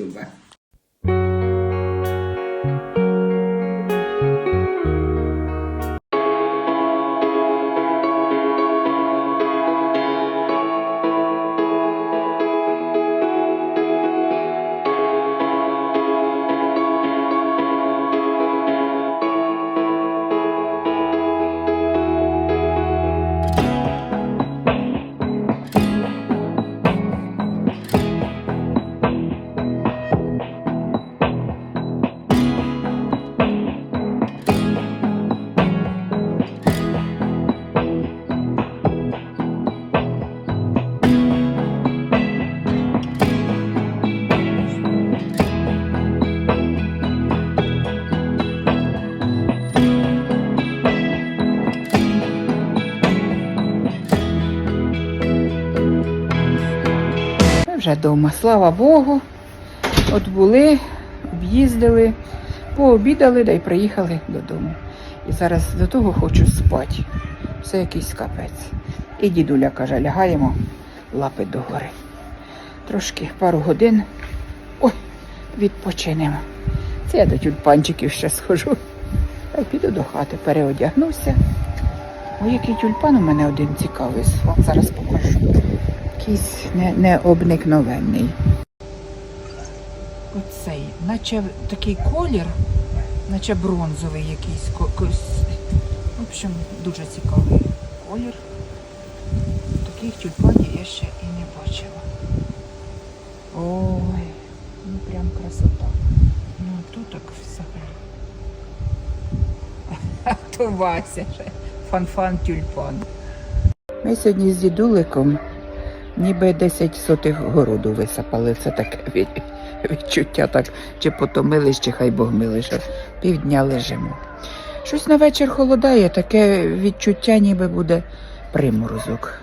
YouTube. Ми вже вдома, слава Богу. От були, об'їздили, пообідали да й приїхали додому. І зараз до того хочу спати. Все якийсь капець. І дідуля каже, лягаємо лапи догори. Трошки пару годин. Ой, відпочинемо. Це я до тюльпанчиків ще схожу. Та піду до хати, переодягнуся. Ой, який тюльпан у мене один цікавий. Вам зараз покажу. Якийсь не, необникновенний. Оцей, наче такий колір, наче бронзовий якийсь. В общем, дуже цікавий колір. Таких тюльпанів я ще і не бачила. Ой, ну прям красота. Ну, а то так взагалі. А то Вася ще. Фан-фан тюльпан. Ми сьогодні з дідуликом ніби 10 сотих городу висапали. Це таке від, відчуття, так чи потомились, чи хай Бог милий, що півдня лежимо. Щось на вечір холодає, таке відчуття, ніби буде приморозок.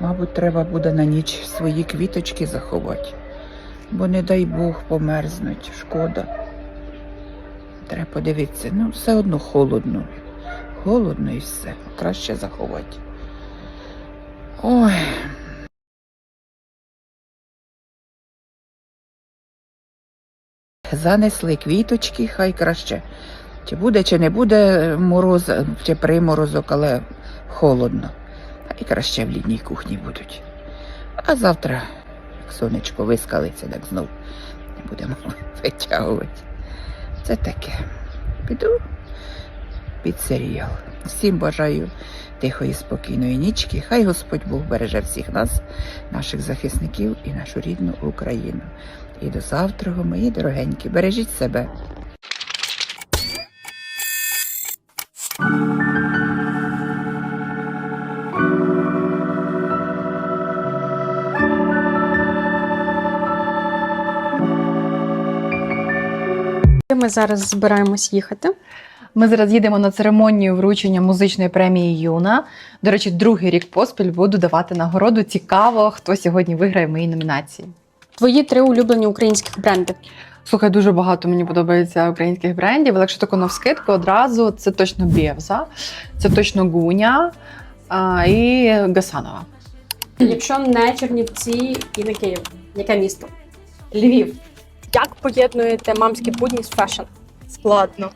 Мабуть, треба буде на ніч свої квіточки заховати, бо не дай Бог померзнуть, шкода. Треба подивитися, ну все одно холодно. Холодно і все. Краще заховати. Ой. Занесли квіточки, хай краще. Чи буде, чи не буде мороз, чи приморозок, але холодно. Хай краще в літній кухні будуть. А завтра, як сонечко вискалиться, так знов не будемо витягувати. Це таке. Піду під серіал. Всім бажаю тихої, спокійної нічки. Хай Господь Бог береже всіх нас, наших захисників і нашу рідну Україну. І до завтра, мої дорогенькі, бережіть себе. Ми зараз збираємось їхати. Ми зараз їдемо на церемонію вручення музичної премії Юна. До речі, другий рік поспіль буду давати нагороду. Цікаво, хто сьогодні виграє в моїй номінації. Твої три улюблені українських бренди. Слухай, дуже багато мені подобається українських брендів, але якщо тако навскидку одразу, це точно Бєвза, це точно Гуня а, і Гасанова. Якщо не Чернівці і не Київ, яке місто? Львів. Як поєднуєте мамські будні з фешн? Складно.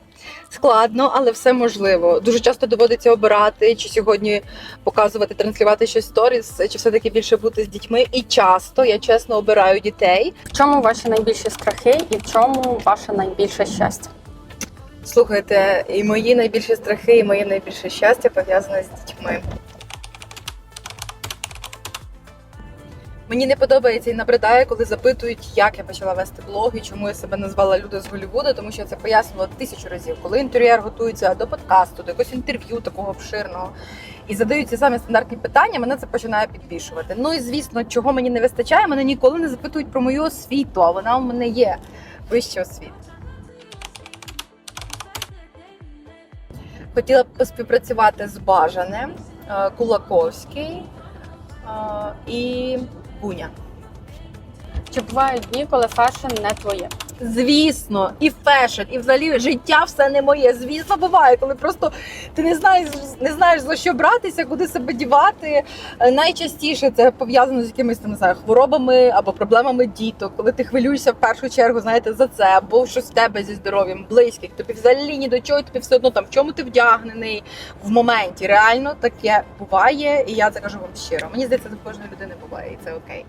Складно, але все можливо. Дуже часто доводиться обирати, чи сьогодні показувати, транслювати щось сторіс, чи все-таки більше бути з дітьми. І часто я чесно обираю дітей. В чому ваші найбільші страхи і в чому ваше найбільше щастя? Слухайте, і мої найбільші страхи, і моє найбільше щастя пов'язане з дітьми. Мені не подобається і набридає, коли запитують, як я почала вести блог і чому я себе назвала Люда з Голлівуда, тому що я це пояснювала тисячу разів, коли інтер'єр готується до подкасту, до якогось інтерв'ю такого обширного. І задають ці самі стандартні питання, мене це починає підбільшувати. Ну і звісно, чого мені не вистачає, мене ніколи не запитують про мою освіту, а вона у мене є вища освіта. Хотіла б поспівпрацювати з Бажаним, е, Кулаковський е, і Буня. Чи бувають дні, коли фешн не твоє? Звісно, і фешн, і взагалі життя все не моє. Звісно, буває, коли просто ти не знаєш, не знаєш за що братися, куди себе дівати. Е, Найчастіше це пов'язано з якимись там не знаю, хворобами або проблемами діток, коли ти хвилюєшся в першу чергу, знаєте, за це, або щось в тебе зі здоров'ям, близьких. Тобі взагалі ні до чого, тобі все одно там в чому ти вдягнений в моменті. Реально таке буває, і я це кажу вам щиро. Мені здається, в кожної людини буває, і це окей.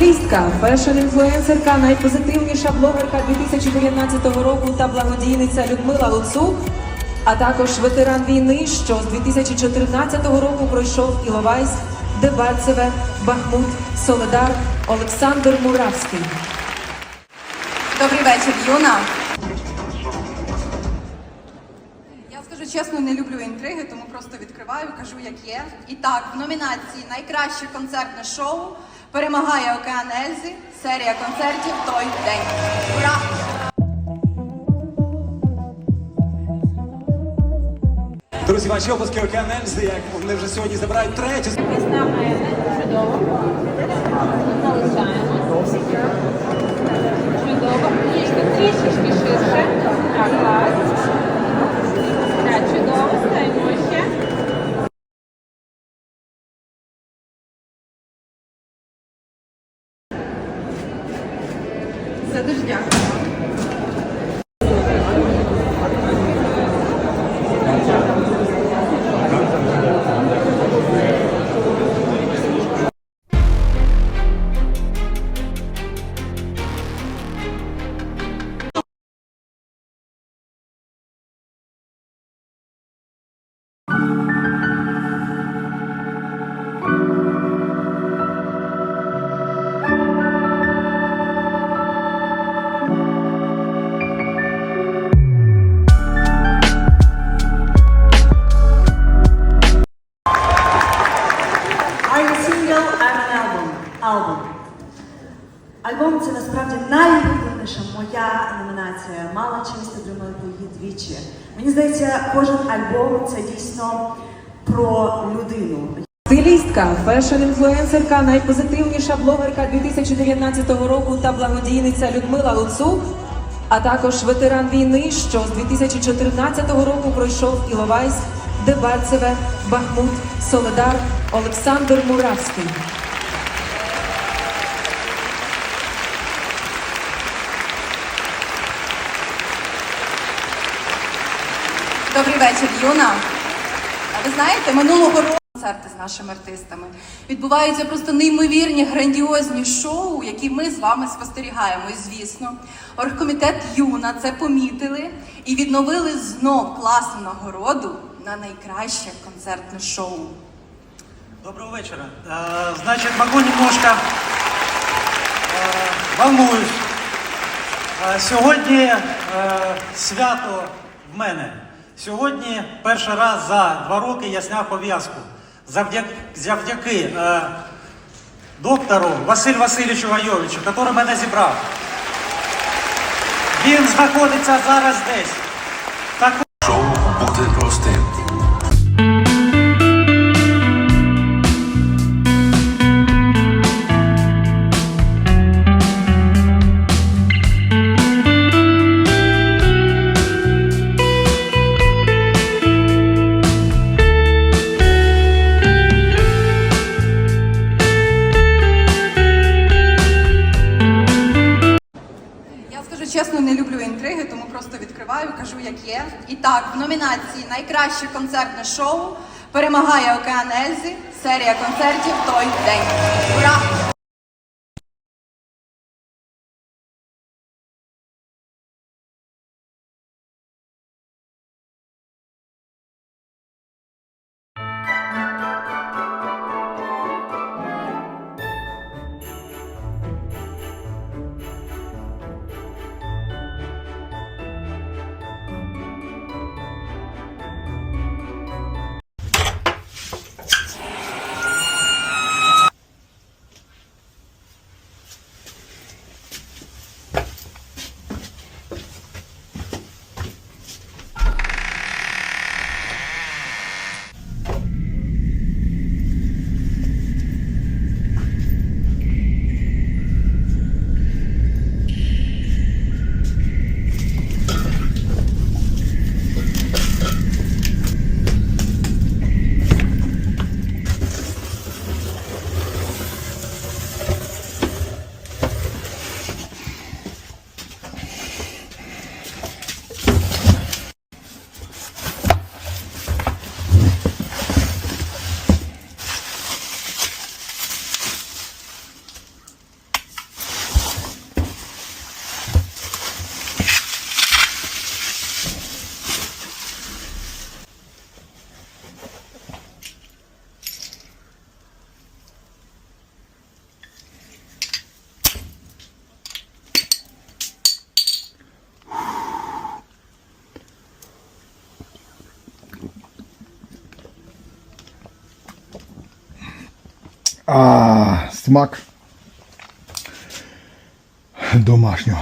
Стилістка, фешн-інфлюенсерка, найпозитивніша блогерка 2019 року та благодійниця Людмила Луцук, а також ветеран війни, що з 2014 року пройшов Іловайськ, Дебальцеве, Бахмут, Соледар, Олександр Муравський. Добрий вечір, Юна. Скажу чесно, не люблю інтриги, тому просто відкриваю, кажу, як є. І так, в номінації Найкраще концертне шоу перемагає Океан Ельзи, серія концертів той день. Ура! Друзі, ваші обласки Океан Ельзи, як вони вже сьогодні забирають третю. Пісня мене чудово. Залишаємо. Чудово. Трішки, ширше. Так, клас. Так, чудово. Стаємо ще. Все дуже дякую. Її. Мені здається, кожен альбом це дійсно про людину. Стилістка, фешн-інфлюенсерка, найпозитивніша блогерка 2019 року та благодійниця Людмила Луцук, а також ветеран війни, що з 2014 року пройшов Іловайськ, Дебальцеве, Бахмут, Соледар, Олександр Муравський. Добрий вечір, Юна. А ви знаєте, минулого року концерти з нашими артистами відбуваються просто неймовірні грандіозні шоу, які ми з вами спостерігаємо. І звісно, оргкомітет Юна це помітили і відновили знов класну нагороду на найкраще концертне шоу. Доброго вечера. Э, Значит, могу немножко э, волнуюсь. Е, Сьогодні е, свято в мене. Сьогодні перший раз за два роки я зняв пов'язку. Завдяки, завдяки е, доктору Василь Васильовичу Гайовичу, який мене зібрав. Він знаходиться зараз десь. Так Шоу буде простим. Чесно, не люблю інтриги, тому просто відкриваю, кажу, як є. І так, в номінації Найкраще концертне шоу перемагає Океан Ельзі серія концертів той день. Ура! А, смак домашнього.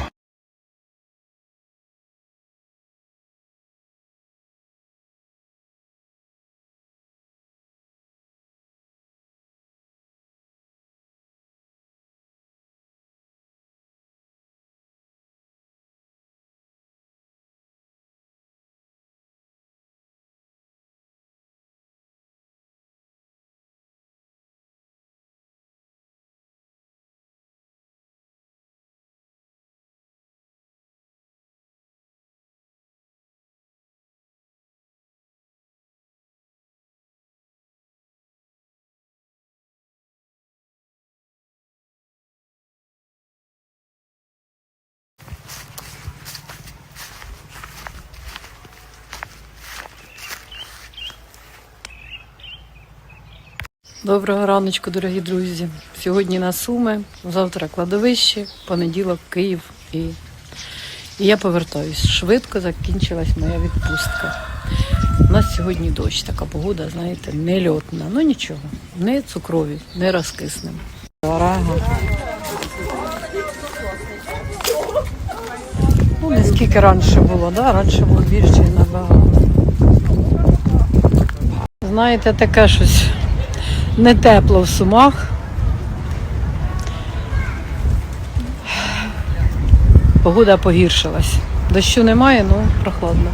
Доброго раночку, дорогі друзі. Сьогодні на Суми, завтра кладовище, понеділок Київ і, і я повертаюсь. Швидко закінчилась моя відпустка. У нас сьогодні дощ, така погода, знаєте, не льотна. Ну нічого, не цукрові, не розкиснемо. Ну, не скільки раніше було, да? раніше було більше набагато. Знаєте, таке щось не тепло в сумах. Погода погіршилась. Дощу немає, ну прохладно.